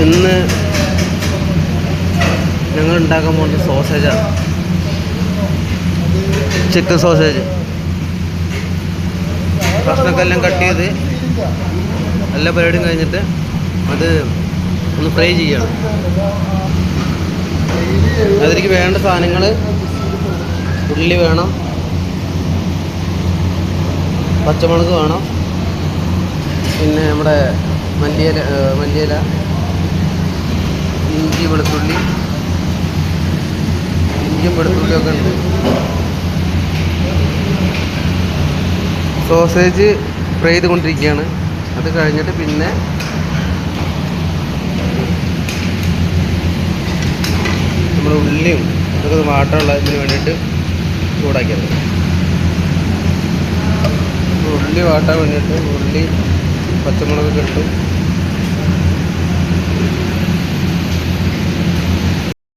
ഇന്ന് ഞങ്ങൾ ഉണ്ടാക്കാൻ പോകുന്നത് സോസേജാണ് ചിക്കൻ സോസേജ് കഷ്ണക്കെല്ലാം കട്ട് ചെയ്ത് എല്ലാ പരിപാടിയും കഴിഞ്ഞിട്ട് അത് ഒന്ന് ഫ്രൈ ചെയ്യണം. അതിലേക്ക് വേണ്ട സാധനങ്ങൾ ഉള്ളി വേണം. പച്ചമുളക് വേണം. പിന്നെ നമ്മുടെ മല്ലിയില മല്ലിയില ഇഞ്ചി വെളുത്തുള്ളി ഒക്കെ ഉണ്ട് സോസേജ് ഫ്രൈ ചെയ്തുകൊണ്ടിരിക്കുകയാണ്. അത് കഴിഞ്ഞിട്ട് പിന്നെ നമ്മൾ ഉള്ളിയും ഇതൊക്കെ വാട്ടമുള്ള ഇതിന് വേണ്ടിയിട്ട് ചൂടാക്കിയത് ഉള്ളി വാട്ടാൻ വേണ്ടിയിട്ട് ഉള്ളി പച്ചമുളക് ഇട്ടു